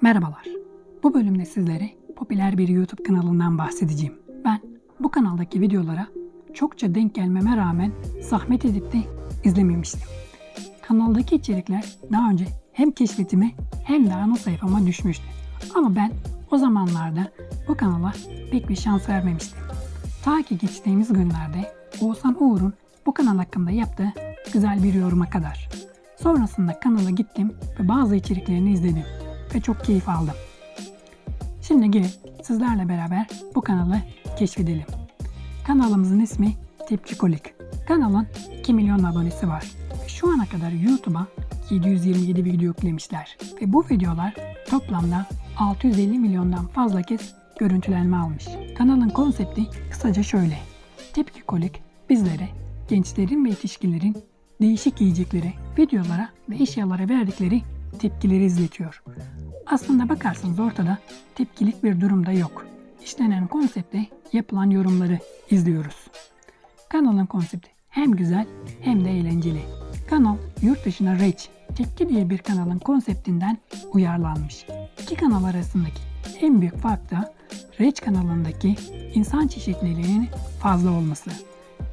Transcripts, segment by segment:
Merhabalar. Bu bölümde sizlere popüler bir YouTube kanalından bahsedeceğim. Ben bu kanaldaki videolara çokça denk gelmeme rağmen zahmet edip de izlememiştim. Kanaldaki içerikler daha önce hem keşfetime hem de ana sayfama düşmüştü. Ama ben o zamanlarda bu kanala pek bir şans vermemiştim. Ta ki geçtiğimiz günlerde Oğuzhan Uğur'un bu kanal hakkında yaptığı güzel bir yoruma kadar. Sonrasında kanala gittim ve bazı içeriklerini izledim ve çok keyif aldım. Şimdi gelin sizlerle beraber bu kanalı keşfedelim. Kanalımızın ismi Tepkikolik. Kanalın 2 milyon abonesi var. Şu ana kadar YouTube'a 727 video yüklemişler. Ve bu videolar toplamda 650 milyondan fazla kez görüntülenme almış. Kanalın konsepti kısaca şöyle. Tepkikolik bizlere gençlerin ve yetişkinlerin değişik yiyeceklere, videolara ve eşyalara verdikleri tepkileri izletiyor. Aslında bakarsanız ortada tepkilik bir durumda yok. İşlenen konsepte yapılan yorumları izliyoruz. Kanalın konsepti hem güzel hem de eğlenceli. Kanal yurt dışına Rage, Tepki diye bir kanalın konseptinden uyarlanmış. İki kanal arasındaki en büyük fark da Rage kanalındaki insan çeşitliliğinin fazla olması.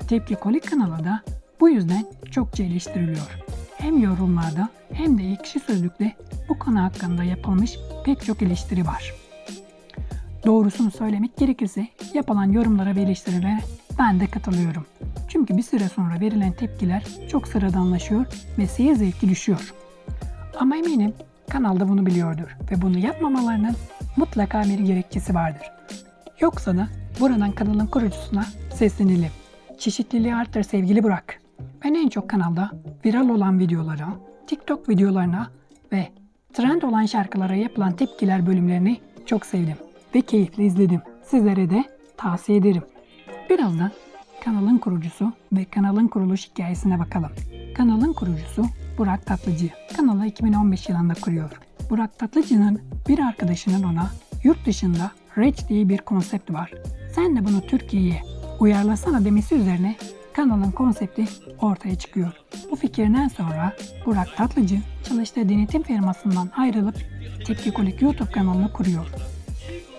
Tepki Kolik kanalı da bu yüzden çokça eleştiriliyor. Hem yorumlarda hem de ekşi sözlükte bu konu hakkında yapılmış pek çok eleştiri var. Doğrusunu söylemek gerekirse yapılan yorumlara ve eleştirilere ben de katılıyorum. Çünkü bir süre sonra verilen tepkiler çok sıradanlaşıyor ve seyir zevki düşüyor. Ama eminim kanalda bunu biliyordur ve bunu yapmamalarının mutlaka bir gerekçesi vardır. Yoksa da buradan kanalın kurucusuna seslenelim. Çeşitliliği arttır sevgili Burak. Ben en çok kanalda viral olan videolara, TikTok videolarına ve trend olan şarkılara yapılan tepkiler bölümlerini çok sevdim ve keyifle izledim. Sizlere de tavsiye ederim. Birazdan kanalın kurucusu ve kanalın kuruluş hikayesine bakalım. Kanalın kurucusu Burak Tatlıcı. Kanalı 2015 yılında kuruyor. Burak Tatlıcı'nın bir arkadaşının ona yurt dışında Rage diye bir konsept var. Sen de bunu Türkiye'ye uyarlasana demesi üzerine kanalın konsepti ortaya çıkıyor. Bu fikirden sonra Burak Tatlıcı çalıştığı denetim firmasından ayrılıp Tepkikolik YouTube kanalını kuruyor.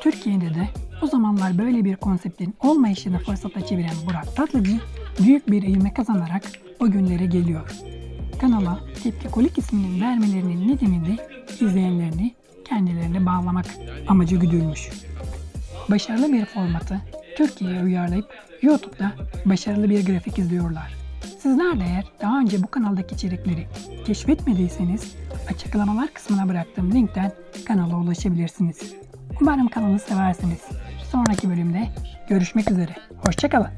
Türkiye'de de o zamanlar böyle bir konseptin olmayışını fırsata çeviren Burak Tatlıcı büyük bir ivme kazanarak o günlere geliyor. Kanala Tepkikolik isminin vermelerinin nedeni de izleyenlerini kendilerine bağlamak amacı güdülmüş. Başarılı bir formatı Türkiye'ye uyarlayıp YouTube'da başarılı bir grafik izliyorlar. Sizler de eğer daha önce bu kanaldaki içerikleri keşfetmediyseniz açıklamalar kısmına bıraktığım linkten kanala ulaşabilirsiniz. Umarım kanalı seversiniz. Sonraki bölümde görüşmek üzere. Hoşçakalın.